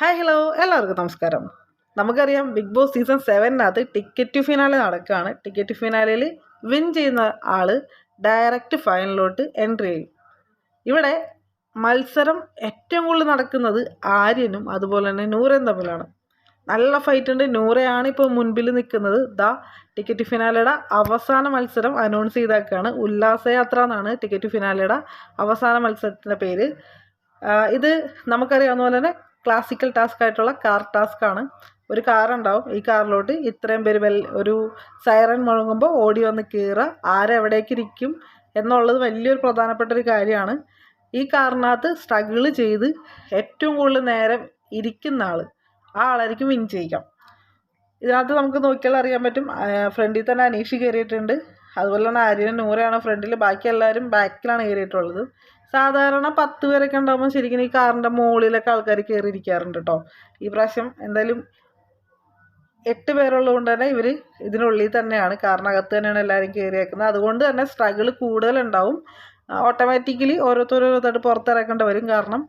Hi hello എല്ലാവർക്കും നമസ്കാരം. നമുക്കറിയാം ബിഗ് ബോസ് സീസൺ സെവനകത്ത് ടിക്കറ്റ് ഫിനാലെ നടക്കുകയാണ്. ടിക്കറ്റ് ഫിനാലയിൽ വിൻ ചെയ്യുന്ന ആൾ ഡയറക്റ്റ് ഫൈനലിലോട്ട് എൻട്രി ചെയ്യും. ഇവിടെ മത്സരം ഏറ്റവും കൂടുതൽ നടക്കുന്നത് ആര്യനും അതുപോലെ തന്നെ നൂറയും തമ്മിലാണ്. നല്ല ഫൈറ്റ് ഉണ്ട്. നൂറയാണ് ഇപ്പോൾ മുൻപിൽ നിൽക്കുന്നത്. ദ ടിക്കറ്റ് ഫിനാലയുടെ അവസാന മത്സരം അനൗൺസ് ചെയ്തേക്കാണ്. ഉല്ലാസയാത്ര എന്നാണ് ടിക്കറ്റ് ഫിനാലയുടെ അവസാന മത്സരത്തിന്റെ പേര്. ഇത് നമുക്കറിയാവുന്ന പോലെ തന്നെ ക്ലാസിക്കൽ ടാസ്ക് ആയിട്ടുള്ള കാർ ടാസ്ക് ആണ്. ഒരു കാർ ഉണ്ടാവും. ഈ കാറിലോട്ട് ഇത്രയും പേര് വെൽ ഒരു സൈറൻ മുഴങ്ങുമ്പോൾ ഓടി വന്ന് കയറുക ആരെവിടേക്ക് ഇരിക്കും എന്നുള്ളത് വലിയൊരു പ്രധാനപ്പെട്ട ഒരു കാര്യമാണ്. ഈ കാറിനകത്ത് സ്ട്രഗിൾ ചെയ്ത് ഏറ്റവും കൂടുതൽ നേരം ഇരിക്കുന്ന ആൾ ആ ആളായിരിക്കും വിൻ ചെയ്യിക്കാം ഇതിനകത്ത് നമുക്ക് നോക്കിയാൽ അറിയാൻ പറ്റും ഫ്രണ്ടിൽ തന്നെ അനീഷ് കയറിയിട്ടുണ്ട് അതുപോലെ തന്നെ ആര്യനും നൂറയാണ്. ഫ്രണ്ടിൽ ബാക്കി എല്ലാവരും ബാക്കിലാണ് കയറിയിട്ടുള്ളത്. സാധാരണ പത്ത് പേരൊക്കെ ഉണ്ടാകുമ്പോൾ ശരിക്കും ഈ കാറിന്റെ മുകളിലൊക്കെ ആൾക്കാർ കയറി ഇരിക്കാറുണ്ട് കേട്ടോ ഈ പ്രാവശ്യം എന്തായാലും എട്ട് പേരുള്ളത് കൊണ്ട് തന്നെ ഇവർ ഇതിനുള്ളിൽ തന്നെയാണ്. കാറിനകത്ത് തന്നെയാണ് എല്ലാവരും കയറിയേക്കുന്നത്. അതുകൊണ്ട് തന്നെ സ്ട്രഗിൾ കൂടുതലുണ്ടാവും. ഓട്ടോമാറ്റിക്കലി ഓരോരുത്തരോരോരുത്തരായിട്ട് പുറത്തിറക്കേണ്ടി വരും. കാരണം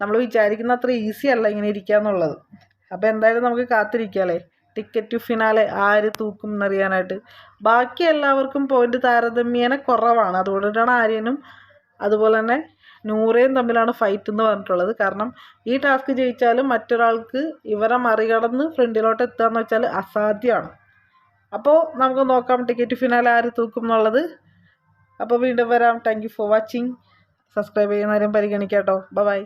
നമ്മൾ വിചാരിക്കുന്ന അത്ര ഈസി അല്ല ഇങ്ങനെ ഇരിക്കുക എന്നുള്ളത് അപ്പോൾ എന്തായാലും നമുക്ക് കാത്തിരിക്കാമല്ലേ ടിക്കറ്റ് ഫിനാലെ ആര് തൂക്കും എന്നറിയാനായിട്ട്. ബാക്കി എല്ലാവർക്കും പോയിന്റ് താരതമ്യേന കുറവാണ്. അതുകൊണ്ടാണ് ആര്യനും അതുപോലെ തന്നെ നൂറേയും തമ്മിലാണ് ഫൈറ്റ് എന്ന് പറഞ്ഞിട്ടുള്ളത്. കാരണം ഈ ടാസ്ക് ജയിച്ചാലും മറ്റൊരാൾക്ക് ഇവരെ മറികടന്ന് ഫ്രണ്ടിലോട്ട് എത്തുക എന്ന് വെച്ചാൽ അസാധ്യമാണ് അപ്പോൾ നമുക്ക് നോക്കാം ടിക്കറ്റ് ഫിനാലെ ആര് തൂക്കും എന്നുള്ളത്. അപ്പോൾ വീണ്ടും വരാം. താങ്ക് ഫോർ വാച്ചിങ് സബ്സ്ക്രൈബ് ചെയ്യുന്നവരും പരിഗണിക്കാം കേട്ടോ. ബൈ